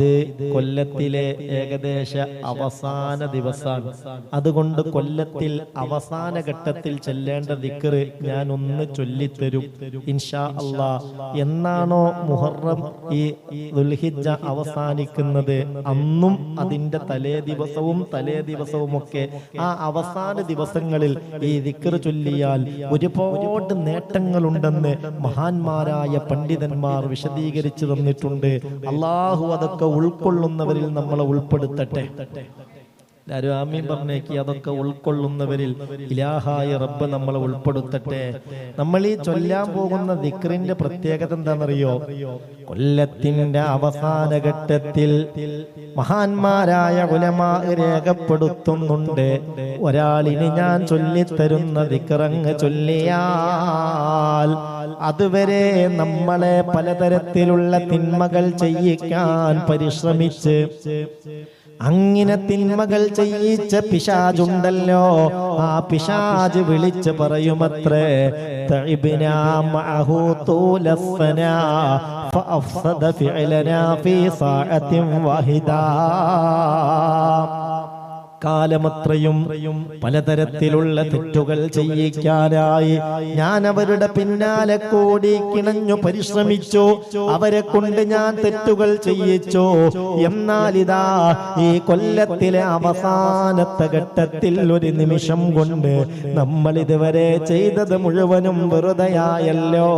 ഇത് കൊല്ലത്തിലെ ഏകദേശ അവസാന ദിവസമാണ് അതുകൊണ്ട് കൊല്ലത്തിൽ അവസാന ഘട്ടത്തിൽ ചെല്ലേണ്ട ദിക്കറ് ഞാൻ ഒന്ന് ചൊല്ലിത്തരും ഇൻഷാ അള്ളാ എന്നാണോ മുഹറം ഈ ദുൽഹിജ അവസാനിക്കുന്നത്? അന്നും അതിന്റെ തലേ ദിവസവും തലേ ദിവസവും ഒക്കെ ആ അവസാന ദിവസങ്ങളിൽ ഈ ദിക്കറ് ചൊല്ലിയാൽ ഒരുപാട് നേട്ടങ്ങളുണ്ടെന്ന് മഹാന്മാരായ പണ്ഡിതന്മാർ വിശദീകരിച്ചു തന്നിട്ടുണ്ട്. അള്ളാഹു അതൊക്കെ ഉൾക്കൊള്ളുന്നവരിൽ നമ്മളെ ഉൾപ്പെടുത്തട്ടെ. എല്ലാവരും ആമീൻ പറഞ്ഞേക്ക് അതൊക്കെ ഉൾക്കൊള്ളുന്നവരിൽ ഇലാഹായ റബ്ബ് നമ്മളെ ഉൾപ്പെടുത്തട്ടെ. നമ്മൾ ഈ ചൊല്ലാൻ പോകുന്ന ദിക്റിന്റെ പ്രത്യേകത എന്താണെന്നറിയോ? കൊല്ലത്തിന്റെ അവസാന ഘട്ടത്തിൽ മഹാന്മാരായ ഉലമാ രേഖപ്പെടുത്തുന്നുണ്ട്. ഒരാളിന് ഞാൻ ചൊല്ലിത്തരുന്ന ദിക്റങ്ങ് ചൊല്ലിയാൽ അതുവരെ നമ്മളെ പലതരത്തിലുള്ള തിന്മകൾ ചെയ്യിക്കാൻ പരിശ്രമിച്ച് അങ്ങനെ തിന്മകൾ ചെയ്യിച്ച പിശാജുണ്ടല്ലോ ആ പിശാജ് വിളിച്ച് പറയുമത്രേ ഫീ സാഅത്തിൻ വാഹിദാ. കാലമത്രയും പലതരത്തിലുള്ള തെറ്റുകൾ ചെയ്യിക്കാനായി ഞാൻ അവരുടെ പിന്നാലെ കൂടി കിണഞ്ഞു പരിശ്രമിച്ചു. അവരെ കൊണ്ട് ഞാൻ തെറ്റുകൾ ചെയ്യിച്ചു. എന്നാൽ ഇതാ ഈ കൊല്ലത്തിലെ അവസാനത്തെ ഘട്ടത്തിൽ ഒരു നിമിഷം കൊണ്ട് നമ്മൾ ഇതുവരെ ചെയ്തത് മുഴുവനും വെറുതെയായല്ലോ.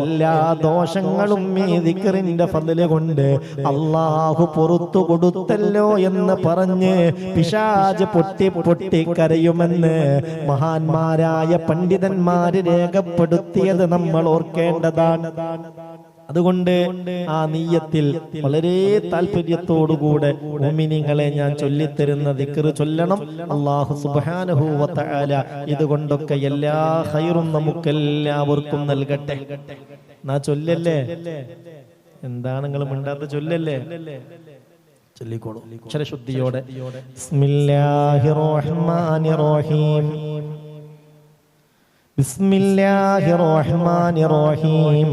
എല്ലാ ദോഷങ്ങളും ഈ ദിക്കറിന്റെ ഫതിൽ കൊണ്ട് അള്ളാഹു പുറത്തു കൊടുത്തല്ലോ എന്ന് പറഞ്ഞ് പിശാജ് പൊട്ടി പൊട്ടി കരയുമെന്ന് മഹാന്മാരായ പണ്ഡിതന്മാര് രേഖപ്പെടുത്തിയത് നമ്മൾ ഓർക്കേണ്ടതാണ്. അതുകൊണ്ട് ആ നീയത്തിൽ വളരെ താല്പര്യത്തോടുകൂടെ ഉമിനികളെ ഞാൻ ചൊല്ലിത്തരുന്ന ദിക്കറ് ചൊല്ലണം. അള്ളാഹു വ ഇതുകൊണ്ടൊക്കെ എല്ലാ ഹൈറും നമുക്കെല്ലാവർക്കും നൽകട്ടെ. നാ ചൊല്ലല്ലേ? എന്താണ് നിങ്ങൾ മിണ്ടാത്ത ചൊല്ലല്ലേ? ചൊല്ലിക്കോളൂ അക്ഷരശുദ്ധിയോടെ ബിസ്മില്ലാഹിർ റഹ്മാനിർ റഹീം ബിസ്മില്ലാഹിർ റഹ്മാനിർ റഹീം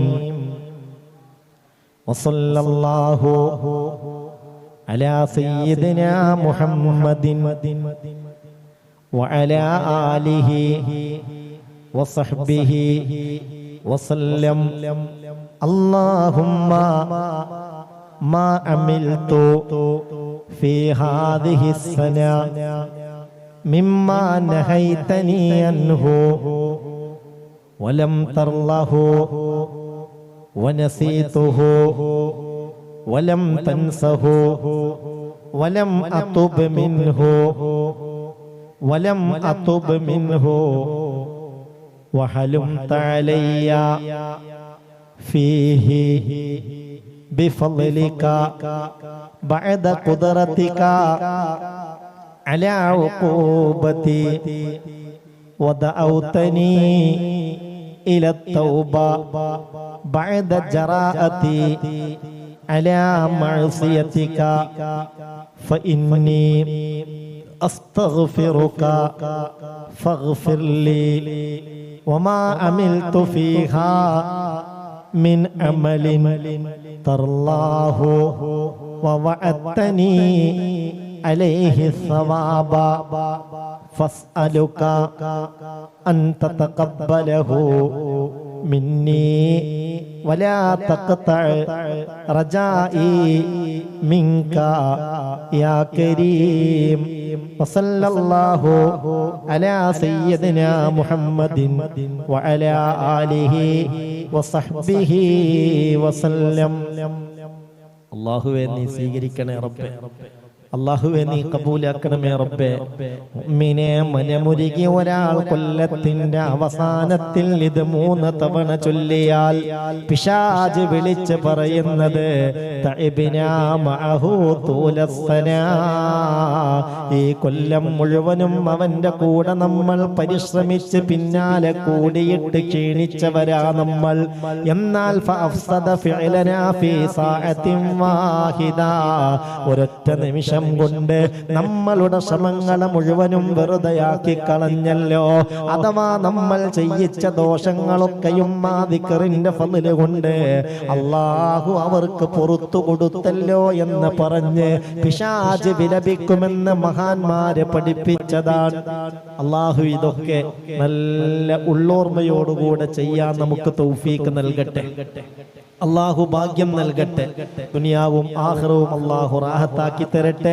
وصلى الله على سيدنا محمد وعلى آله وصحبه وسلم اللهم ما عملت في هذه السنة مما نهيتني عنه. ولم ترله ونسيته. ولم تنسه. ولم أطب منه. ولم أطب منه. وحلمت علي فيه. بفضلك بعد قدرتك على عقوبتي ودعوتني إلى التوبة بعد جراءتي على معصيتك فإني أستغفرك فاغفر لي وما عملت فيها من عمل ترلاه ووعدتني عليه الثواب فاسألك أن تتقبله مني ولا تقطع رجائي منك يا كريم وصلى الله على سيدنا محمد وعلى آله وصحبه وسلم അള്ളാഹുവെ നീ സ്വീകരിക്കണേ റബ്ബെ അള്ളാഹുവെ നീ കബൂലാക്കണമേ റബ്ബെ. ഉമ്മിനെ മനമുരുകി ഒരാൾ കൊല്ലത്തിന്റെ അവസാനത്തിൽ ഇത് മൂന്ന് തവണ ചൊല്ലിയാൽ പിശാജ് വിളിച്ച് പറയുന്നത്. ഈ കൊല്ലം മുഴുവനും അവന്റെ കൂടെ നമ്മൾ പരിശ്രമിച്ച് പിന്നാലെ കൂടിയിട്ട് ക്ഷീണിച്ചവരാ നമ്മൾ. എന്നാൽ ഒരൊറ്റ നിമിഷം നിമിഷം കൊണ്ട് നമ്മളുടെ ശ്രമങ്ങളെ മുഴുവനും വെറുതെയാക്കി കളഞ്ഞല്ലോ. അഥവാ നമ്മൾ ചെയ്യിച്ച ദോഷങ്ങളൊക്കെയും മാതിക്കറിന്റെ ഫതിൽ കൊണ്ട് അള്ളാഹു അവർക്ക് പുറത്തു കൊടുത്തല്ലോ എന്ന് പറഞ്ഞ് പിശാജ് വിലപിക്കുമെന്ന് മഹാന്മാരെ പഠിപ്പിച്ചതാണ്. അള്ളാഹു ഇതൊക്കെ നല്ല ഉള്ളോർമ്മയോടുകൂടെ ചെയ്യാൻ നമുക്ക് തൗഫീക്ക് നൽകട്ടെ. അള്ളാഹു ഭാഗ്യം നൽകട്ടെ. ദുനിയാവും ആഹ്റവും അള്ളാഹു റാഹത്താക്കി തരട്ടെ.